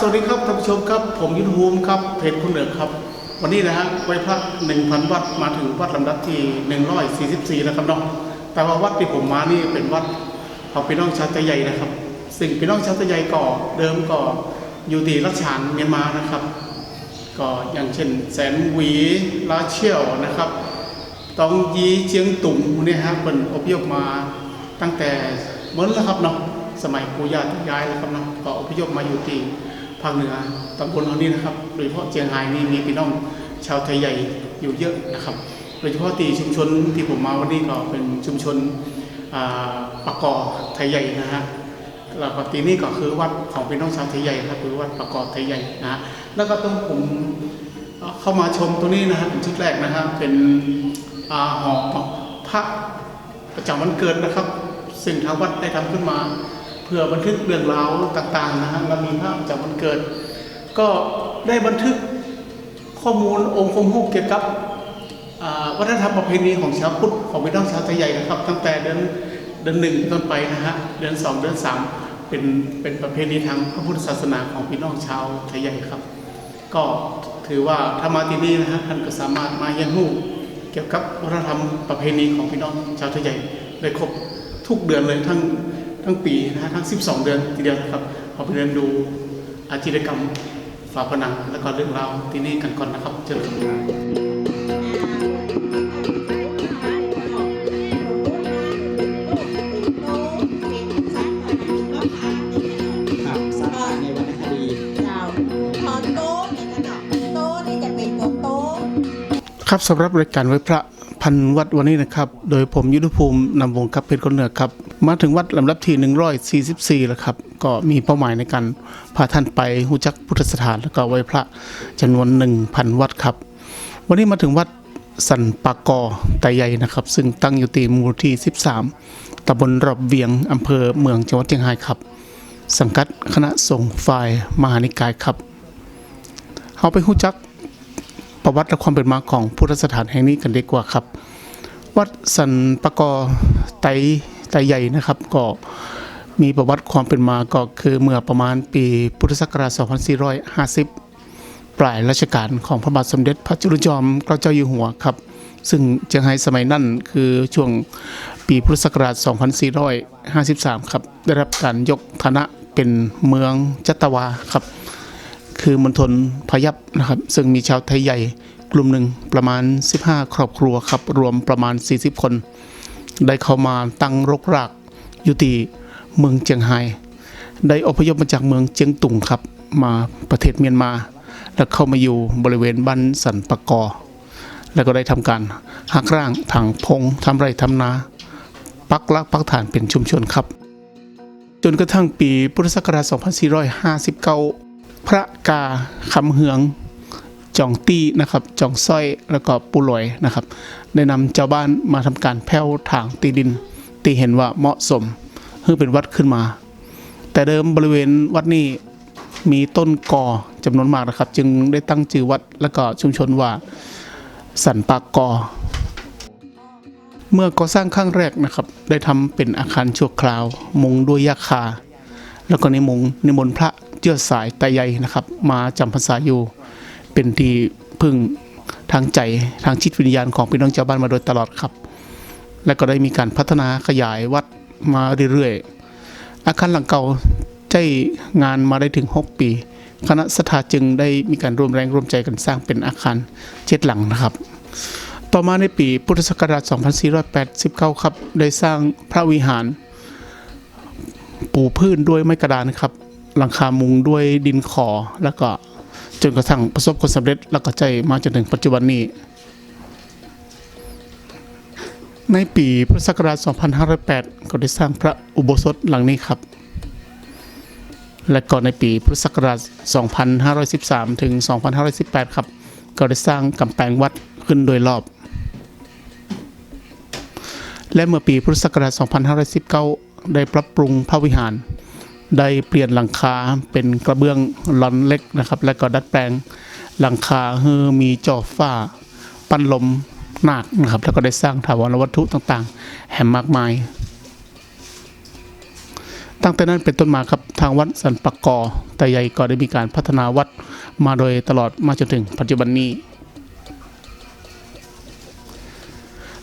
สวัสดีครับท่านผู้ชมครับ ผมยุทธภูมิครับเพจคุณเหนือครับ วันนี้นะฮะไหว้พระ1,000วัดมาถึงวัดลำดับที่144แล้วครับเนาะแต่ว่าวัดที่ผมมานี่เป็นวัดของพี่น้องชาวไยใหญ่นะครับ ซึ่งพี่น้องชาวไยใหญ่ก่อเดิมก่ออยู่ที่รัชฉานเมียนมานะครับ ก็อย่างเช่น แสนหวีลาเชี่ยวนะครับตองยีเจียงตุงเนี่ยฮะเป็นอพยพมาตั้งแต่เมื่อแล้วครับเนาะสมัยปู่ย่าตายายแล้วครับเนาะก็อพยพมาอยู่ที่ ภาคเหนือตำบลเรานี่นะครับ โดยเฉพาะเจียงไฮ้นี่มีพี่น้องชาวไทยใหญ่อยู่เยอะนะครับ โดยเฉพาะที่ชุมชนที่ผมมาวันนี้ก็เป็นชุมชนอ่าปะกอไทยใหญ่นะฮะแล้วก็ที่นี่ก็คือวัดของพี่น้องชาวไทยใหญ่ครับคือวัดประกอบไทยใหญ่นะฮะแล้วก็ต้องผมเข้ามาชมตัวนี้นะฮะเป็นชุดแรกนะฮะเป็นหอพระประจำวันเกิดนะครับ ซึ่งทางวัดได้ทำขึ้นมา เพื่อบันทึกเรื่องราวต่างๆนะฮะและมีพระประจำวันเกิด ก็ได้บันทึกข้อมูลองค์คมหุกเกี่ยวกับวัฒนธรรมประเพณีของชาวพุทธของพี่น้องชาวไทยใหญ่นะครับ ตั้งแต่เดือนเดือนหนึ่งต้นไปนะฮะเดือนสองเดือนสามเป็นเป็นประเพณีทางพระพุทธศาสนาของพี่น้องชาวไทยใหญ่ครับ ก็ถือว่าถ้ามาที่นี่นะฮะท่านก็สามารถมาเยี่ยมรู้เกี่ยวกับวัฒนธรรมประเพณีของพี่น้องชาวไทยใหญ่ได้ครบทุกเดือนเลยทั้ง ทั้งปีนะฮะทั้ง 12 เดือนทีเดียวครับเอาไปเรียนดูอาชีวกรรมฝาผนังแล้วก็เรื่องราวที่นี่กันก่อนนะครับเจริญครับสาขาในครับสำหรับรายการไว้พระพันวัดวันนี้นะครับ โดยผมยุทธภูมินำวงกับเพชรคนเหนือครับ มาถึงวัดลำดับที่ 144 แล้วครับ ก็มีเป้าหมายในการพาท่านไปหูจักพุทธสถานแล้วก็ไหว้พระจำนวน 1,000 วัดครับ วันนี้มาถึงวัดสันปากอไตใหญ่นะครับ ซึ่งตั้งอยู่ที่หมู่ที่ 13ตำบลรอบเวียงอำเภอเมืองจังหวัดเชียงรายครับ สังกัดคณะสงฆ์ฝ่ายมหานิกายครับเอาไปหูจักประวัติและความเป็นมาของพุทธสถานแห่งนี้กันดีกว่าครับ วัดสันปะกอไต ไตใหญ่นะครับ ก็มีประวัติความเป็นมาก็คือเมื่อประมาณปีพุทธศักราช 2450 ปลายรัชกาลของพระบาทสมเด็จพระจุลจอมเกล้าเจ้าอยู่หัวครับ ซึ่งเจียงไฮ้สมัยนั้นคือช่วงปีพุทธศักราช 2453 ครับ ได้รับการยกฐานะเป็นเมืองจัตวาครับ คือมณฑลพยัพนะครับ ซึ่งมีชาวไทยใหญ่กลุ่มหนึ่งประมาณ 15 ครอบครัวครับ รวมประมาณ 40 คน ได้เข้ามาตั้งรกรากอยู่ที่เมืองเจียงไฮ้ได้อพยพมาจากเมืองเจียงตุงครับ มาประเทศเมียนมา แล้วเข้ามาอยู่บริเวณบ้านสันปะกอ แล้วก็ได้ทำการหักร่างถังพงทำไร่ทำนา ปักลักปักฐานเป็นชุมชนครับ จนกระทั่งปีพุทธศักราช 2459 พระกาคำเหือง จองตี้นะครับจองสร้อยแล้วก็ปูหลอยนะครับได้นำเจ้าบ้านมาทำการแผ่วถางตีดิน ตีเห็นว่าเหมาะสมเพื่อเป็นวัดขึ้นมา แต่เดิมบริเวณวัดนี้มีต้นกอจำนวนมากนะครับ จึงได้ตั้งชื่อวัดแล้วก็ชุมชนว่าสันปากกอ เมื่อก่อสร้างครั้งแรกนะครับ ได้ทำเป็นอาคารชั่วคราว มุงด้วยยาคา แล้วก็ในมนต์นิมนพระเจ้าสายตรใหญ่นะครับ มาจำพรรษาอยู่ เป็นที่พึ่งทางใจทางจิตวิญญาณของพี่น้องชาวบ้านมาโดยตลอดครับ และก็ได้มีการพัฒนาขยายวัดมาเรื่อยๆ อาคารหลังเก่าใช้งานมาได้ถึง 6 ปี คณะสถาจึงได้มีการร่วมแรงร่วมใจกันสร้างเป็นอาคารเจ็ดหลังนะครับ ต่อมาในปีพุทธศักราช 2489 ครับ ได้สร้างพระวิหาร ปูพื้นด้วยไม้กระดานครับ หลังคามุงด้วยดินขอแล้วก็ จนกระทั่งประสบความสำเร็จแล้วก็ใจมาจนถึงปัจจุบันนี้ ในปีพุทธศักราช 2508 ก็ได้สร้างพระอุโบสถหลังนี้ครับ และก็ในปีพุทธศักราช 2513 ถึง 2518 ครับ ก็ได้สร้างกำแพงวัดขึ้นโดยรอบ และเมื่อปีพุทธศักราช 2519 ได้ปรับปรุงพระวิหาร ได้เปลี่ยนหลังคาเป็นกระเบื้องลอนเล็กนะครับ และก็ดัดแปลงหลังคาให้มีจอฟ้า ปั้นลมหนาคนะครับ แล้วก็ได้สร้างถาวรวัตถุต่างๆ แห่มากมาย ตั้งแต่นั้นเป็นต้นมาครับทางวัดสันปะกอแต่ใหญ่ก็ได้มีการพัฒนาวัดมาโดยตลอดมาจนถึงปัจจุบันนี้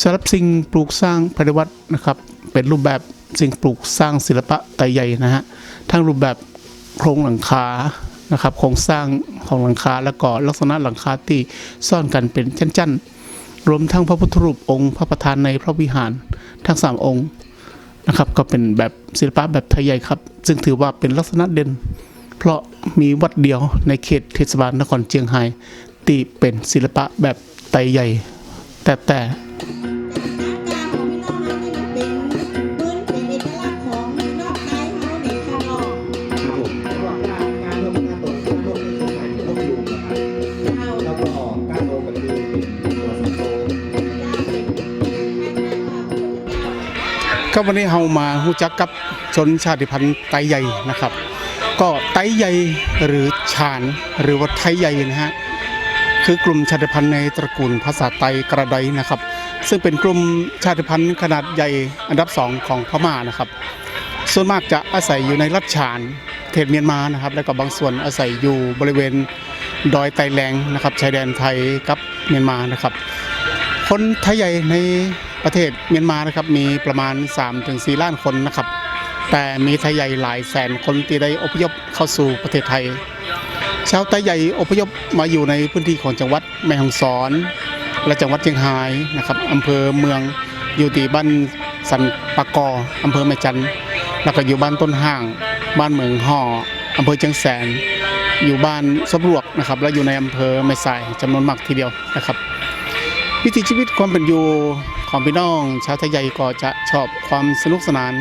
สำหรับสิ่งปลูกสร้างภายในวัดนะครับ เป็นรูปแบบสิ่งปลูกสร้างศิลปะไตใหญ่นะฮะทั้งรูปแบบโครงหลังคานะครับโครงสร้างของหลังคาแล้วก็ลักษณะหลังคาที่ซ่อนกันเป็นชั้นๆ รวมทั้งพระพุทธรูปองค์พระประธานในพระวิหารทั้งสามองค์นะครับก็เป็นแบบศิลปะแบบไทยใหญ่ครับ ซึ่งถือว่าเป็นลักษณะเด่น เพราะมีวัดเดียวในเขตเทศบาลนครเชียงไฮ้ที่เป็นศิลปะแบบไทยใหญ่ แต่แต่ ก็วันนี้เรามารู้จักกับชนชาติพันธุ์ไทยใหญ่นะครับ ก็ไทยใหญ่หรือชาญหรือว่าไทยใหญ่นะฮะคือกลุ่มชาติพันธุ์ในตระกูลภาษาไตกระไดนะครับ ซึ่งเป็นกลุ่มชาติพันธุ์ขนาดใหญ่อันดับสองของพม่านะครับ ส่วนมากจะอาศัยอยู่ในรัฐฉานเทศเมียนมานะครับ แล้วก็บางส่วนอาศัยอยู่บริเวณดอยไตแรงนะครับชายแดนไทยกับเมียนมานะครับ คนไทยใหญ่ใน ประเทศเมียนมานะครับมีประมาณ 3-4 ล้านคนนะครับ แต่มีไทยใหญ่หลายแสนคนที่ได้อพยพเข้าสู่ประเทศไทย ชาวไทยใหญ่อพยพมาอยู่ในพื้นที่ของจังหวัดแม่ฮ่องสอน และจังหวัดเชียงรายนะครับอำเภอเมืองอยู่ที่บ้านสันปะกออำเภอแม่จันแล้วก็อยู่บ้านต้นห้าง บ้านเหมืองห่ออำเภอเชียงแสน อยู่บ้านสบรวกนะครับ และอยู่ในอำเภอแม่สายจำนวนมากทีเดียวนะครับ วิถีชีวิตความเป็นอยู่ ของพี่น้อง ชาวไทยใหญ่ก็จะชอบความสนุกสนาน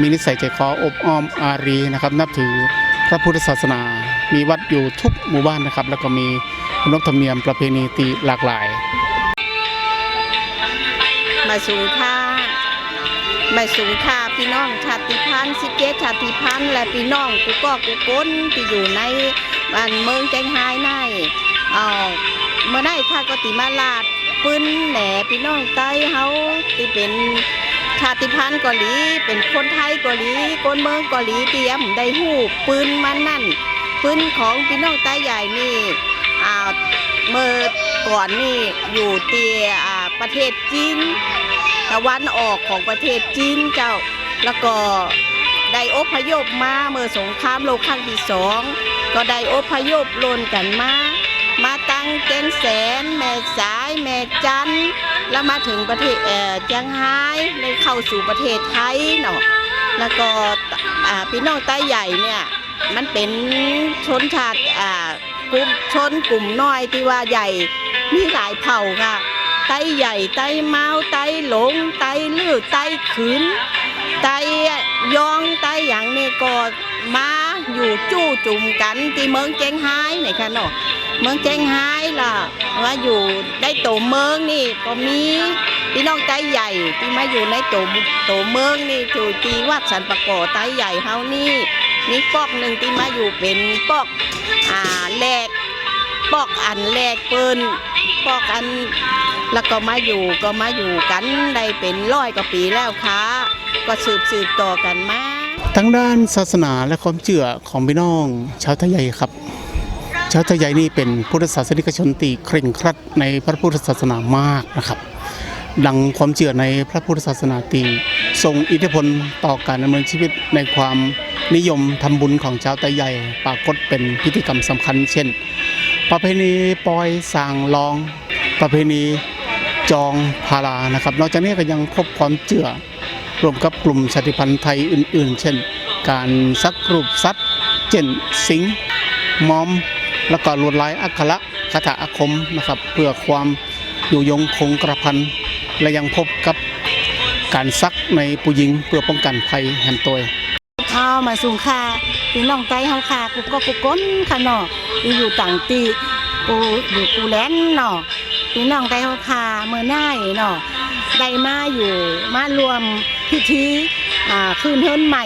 มีนิสัยใจคออบอ้อมอารีนะครับ นับถือพระพุทธศาสนา มีวัดอยู่ทุกหมู่บ้านนะครับ แล้วก็มีขนบธรรมเนียมประเพณีตีหลากหลาย มาสูงค่ามาสูงค่าพี่น้องชาติพันธุ์สิเกตชาติพันธุ์และพี่น้องกุก็กุก้นที่อยู่ในบ้านเมืองแจงไฮในเอาเมื่อได้ข้าก็ติมาลาด ปืนแหน่พี่น้องใต้เฮาที่เป็นชาติพันธุ์เกาหลี เป็นคนไทยเกาหลีคนเมืองเกาหลีเตรียมได้หูปืนมันนั่นปืนของพี่น้องใต้ใหญ่นี่อ่าเมื่อก่อนนี่อยู่เตียอ่าประเทศจีนตะวันออกของประเทศจีนเจ้าแล้วก็ได้อพยพมาเมื่อสงครามโลกครั้งที่สองก็ได้อพยพลนกันมา งเกงแสน แม่สาย แม่จันแล้วมาถึงประเทศเอ่อเจียงไฮ้ได้เข้าสู่ประเทศไทยเนาะแล้วก็พี่น้องใต้ใหญ่เนี่ยมันเป็นชนชาติกลุ่มชนกลุ่มน้อยที่ว่าใหญ่มีหลายเผ่าค่ะไตใหญ่ไตเมาไตหลงไตลื้อไตขืนไตยองไตอย่างนี้ก็มาอยู่จู้จุ่มกันที่เมืองเจงไฮ้นี่ค่ะเนาะ เมืองเจงไฮ้ล่ะ ว่าอยู่ได้โตเมืองนี่ก็มีพี่น้องไตใหญ่ที่มาอยู่ในโตโตเมืองนี่ถูตีวัดสันปะกอไตใหญ่เฮานี่มีปอกหนึ่งที่มาอยู่เป็นปอกอ่าแหลกปอกอันแหลกเปิ้นปอกอันแล้วก็มาอยู่ก็มาอยู่กันได้เป็นร้อยกว่าปีแล้วค่ะก็สืบสืบต่อกันมาทั้งด้านศาสนาและความเชื่อของพี่น้องชาวไทยใหญ่ครับ ชาวไทยใหญ่นี่เป็นพุทธศาสนิกชนตีเคร่งครัดในพระพุทธศาสนามากนะครับดังความเชื่อในพระพุทธศาสนาตีทรงอิทธิพลต่อการดำเนินชีวิตในความนิยมทำบุญของชาวไทยใหญ่ปรากฏเป็นพิธีกรรมสำคัญ เช่น ประเพณีปอยสางลอง ประเพณีจองพารานะครับ นอกจากนี้ก็ยังพบความเชื่อรวมกับกลุ่มชาติพันธุ์ไทยอื่น ๆ เช่น การซักรูปสัตว์ เช่นสิงมอม แล้วก็ลวดลายอักขระคาถาอาคมนะครับ เพื่อความอยู่ยงคงกระพันและยังพบกับการซักในผู้หญิงเพื่อป้องกันภัยแห่งตัวเอามาสูงค่ะพี่น้องใจเฮาค่ะกูก็กูก้นค่ะเนาะอยู่ต่างตีกูอยู่กูแลนเนาะพี่น้องใจเฮาค่ะเมื่อหน้ายเนาะได้มาอยู่มารวมพิธีอ่าคืนเฮิรนใหม่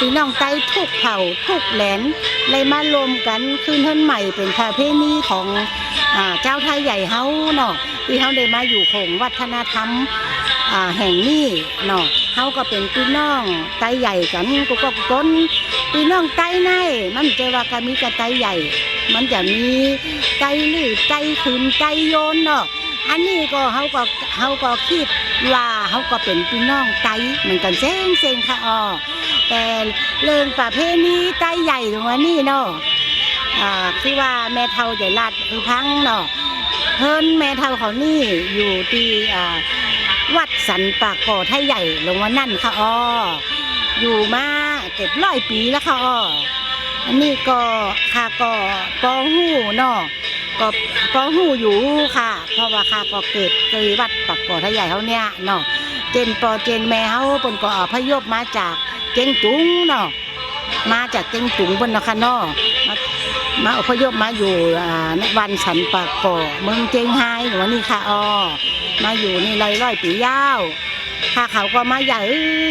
พี่น้องใต้ทุกเผ่าทุกแหลนเลยมารวมกันคืนเฮิรนใหม่เป็นประเพณีของอเจ้าไทยใหญ่เฮาเนาะที่เฮาได้มาอยู่คงวัฒนธรรมแห่งนี้เนาะเฮาก็เป็นพี่น้องไตใหญ่กันกูก็ก้นพี่น้องไตในมันจะว่าก็มีกระไตใหญ่ มันจะมีไตลือไตขืนไตโยนเนาะอันนี้ก็เฮาก็เฮาก็คิดว่าเฮาก็เป็นพี่น้องไตเหมือนกันเซ้งเซ้งค่ะอ๋อ แต่เรื่องประเพณีไตใหญ่ตรงวันนี้เนาะอ่าคือว่าแม่เฒ่าจะลาดคือพังเนาะเพิ่นแม่เฒ่าเขานี่อยู่ที่อ่าวัดสันปากก่อไทยใหญ่ลงวันนั่นค่ะอ้ออยู่มาเกือบร้อยปีแล้วค่ะอ้ออันนี้ก็ค่ะก็ปอหู้เนาะก็ปอหู้อยู่ค่ะ เพราะว่าค่ะก็เกิดเคยวัดปากก่อไทยใหญ่เขาเนี่ยเนาะเจนปอเจนแม่เขาเพิ่นก็อพยพมาจาก เจงตุงเนาะมาจากเจงตุงเพิ่นนค่ะเนาะมามาอพยพมาอยู่อ่าในวันสันปากก่อเมืองเจงไฮหรือว่านี่ค่ะอ้อมาอยู่นี่ร้อยร้อยปียาวข้าเขาก็มาใหญ่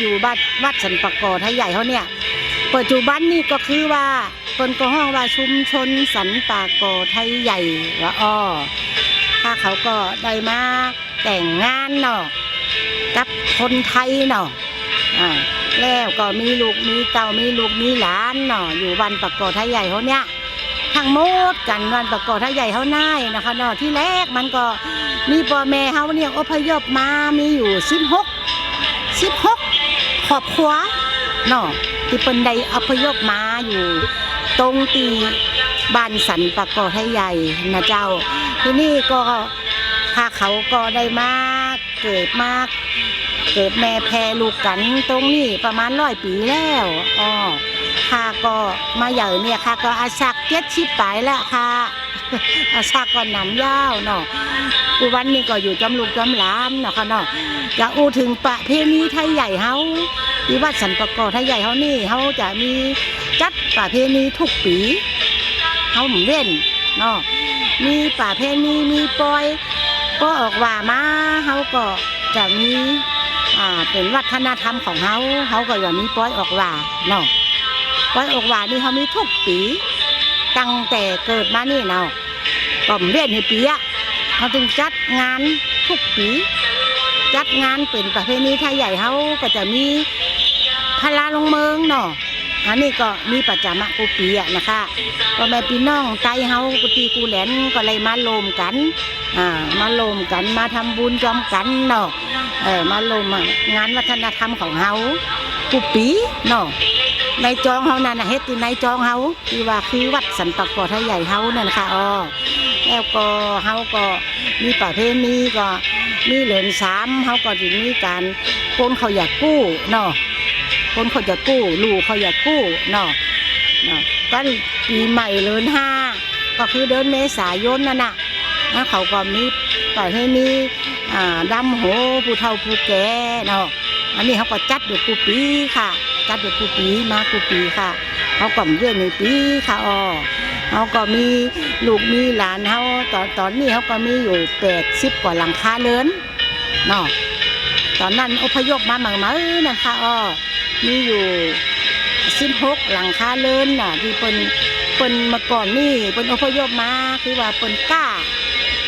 อยู่บ้านวัดสันปะกอไทยใหญ่เขาเนี่ยปัจจุบันนี่ก็คือว่าเปิ้นก็ห้องว่าชุมชนสันปากอไทยใหญ่ละอ้อข้าเขาก็ได้มาแต่งงานเนาะกับคนไทยเนาะ อ่าแล้วก็มีลูกมีเต่ามีลูกมีหลานเนาะอยู่วันปากอไทยใหญ่เขาเนี่ยทั้งหมดกันวันปากอไทยใหญ่เขาน่ายนะคะเนาะที่แรกมันก็มีพ่อแม่เฮาเนี่ยอพยพมามีอยู่สิบหกสิบหกครอบครัวเนาะที่เป็นใดอพยพมาอยู่ ตรงตีบ้านสันปะกอไทยใหญ่นะเจ้า ที่นี่ก็พาเขาก็ได้มาเกิดมา เกิดแม่แพรลูกกันตรงนี้ประมาณร้อยปีแล้วอ๋อข้าก็มาใหญ่เนี่ยข้าก็อาศักเจ็ดชิบปลายแล้วค่ะอาศักก็หนำยาวเนาะกูวันนี้ก็อยู่จำลูกจำหลานเนาะค่ะเนาะอยากอูถึงประเพณีไทยใหญ่เฮาที่วัดสันปะกอไทยใหญ่เฮานี่เฮาจะมีจัดประเพณีทุกปีเฮาหมุนเว้นเนาะมีประเพณีมีปอยก็ออกว่ามาเฮาก็จะมี อ่าเป็นวัฒนธรรมของเขาเขาก็อย่ามีปล่อยออกว่าเนาะปล่อยออกว่านี่เขามีทุกปี ตั้งแต่เกิดมานี่เนาะก็หมุนเวียนในปีอะเขาจึงจัดงานทุกปี จัดงานเป็นประเพณีไทยใหญ่เขาก็จะมีพลาลงเมืองเนาะ อันนี้ก็มีประจำอะกูปีอะนะคะก็แม่พี่น้องไตเฮากุตีกูแหลนก็เลยมาโลมกันอ่ามาโลมกันมาทำบุญจอมกันเนาะเออมาโลมงานวัฒนธรรมของเฮากูปีเนาะในจองเฮานั่นนะเฮ็ดที่ในจองเฮาที่ว่าคือวัดสันปะกอทยใหญ่เฮานั่นนะคะอ๋อแล้วก็เฮาก็มีประเพณีก็มีเหรียญสามเฮาก็จะมีการโคนเขาอยากกู้เนาะ คนเขาอยากกู้ลูกเขาอยากกู้เนาะเนาะกันปีใหม่เดือนห้าก็คือเดือนเมษายนนั่นน่ะนะเขาก็มีประเพณีอ่าดำโหผู้เฒ่าผู้แก่เนาะอันนี้เขาก็จัดอยู่กูปีค่ะ จัดอยู่กูปีมากูปีค่ะเขาก็เรียนในปีค่ะอ๋อเขาก็มีลูกมีหลานเขาตอนตอนนี้เขาก็มีอยู่แปดสิบกว่าหลังคาเรือนเนาะตอนนั้นอพยพมาหมังมาเออนะคะอ้อ มีอยู่สิบหกหลังคาเรือนน่ะ ที่เป็นเป็นมาก่อนนี่เป็นอพยพมาคือว่าเป็นกล้า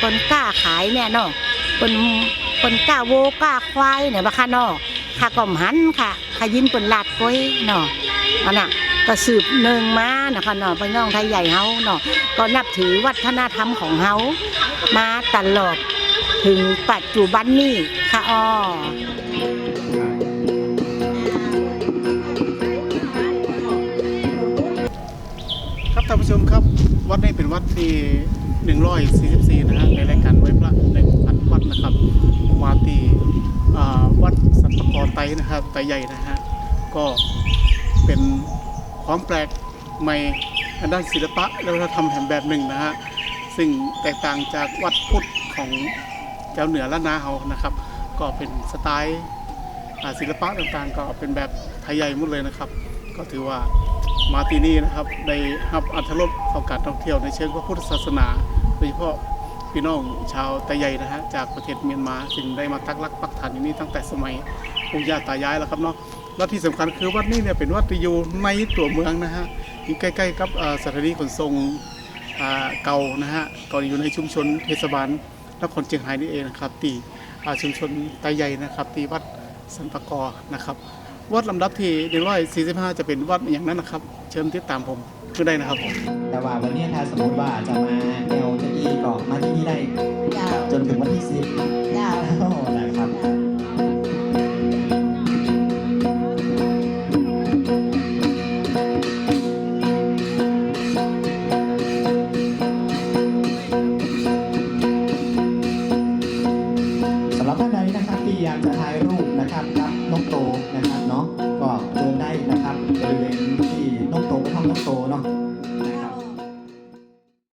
เป็นกล้าขายเนี่ยเนาะเป็นเป็นกล้าโวกล้าควายเนี่ยบะค่ะเนาะค่ะก่อมหันค่ะขยินเป็นลาดก้อยเนาะอันน่ะก็สืบเนืองมานะคะเนาะพี่น้องไทยใหญ่เฮาเนาะก็นับถือวัฒนธรรมของเฮามาตลอดถึงปัจจุบันนี้ค่ะอ้อ ท่านผู้ชมครับ วัดนี้เป็นวัดที่ 144 นะฮะในรายการไว้พระหนึ่งพันวัดนะครับมาที่อ่าวัดสันปะกอไตนะครับไตใหญ่นะฮะก็เป็นความแปลกใหม่ทางด้านศิลปะและวัฒนธรรมแห่งแบบหนึ่งนะฮะซึ่งแตกต่างจากวัดพุทธของเจ้าเหนือและนาเฮานะครับ ก็เป็นสไตล์ศิลปะต่างๆ ก็เป็นแบบไทยใหญ่หมดเลยนะครับ ก็ถือว่า มาที่นี่นะครับได้รับอัธรสของการท่องเที่ยวในเชิงพระพุทธศาสนาโดยเฉพาะพี่น้องชาวไตใหญ่นะฮะจากประเทศเมียนมาซึ่งได้มาตั้งรักปักฐานอยู่นี่ตั้งแต่สมัยปู่ย่าตายายแล้วครับเนาะและที่สำคัญคือวัดนี้เนี่ยเป็นวัดที่อยู่ในตัวเมืองนะฮะอยู่ใกล้ๆกับสถานีขนส่งเก่านะฮะก็อยู่ในชุมชนเทศบาลนครเชียงรายนี่เองนะครับที่อ่าชุมชนไตใหญ่นะครับที่วัดสันปะกอนะครับ วัดลำดับที่145จะเป็นวัดอย่างนั้นนะครับ เชิญติดตามผมคือได้นะครับผม แต่ว่าวันนี้ถ้าสมมติว่าจะมา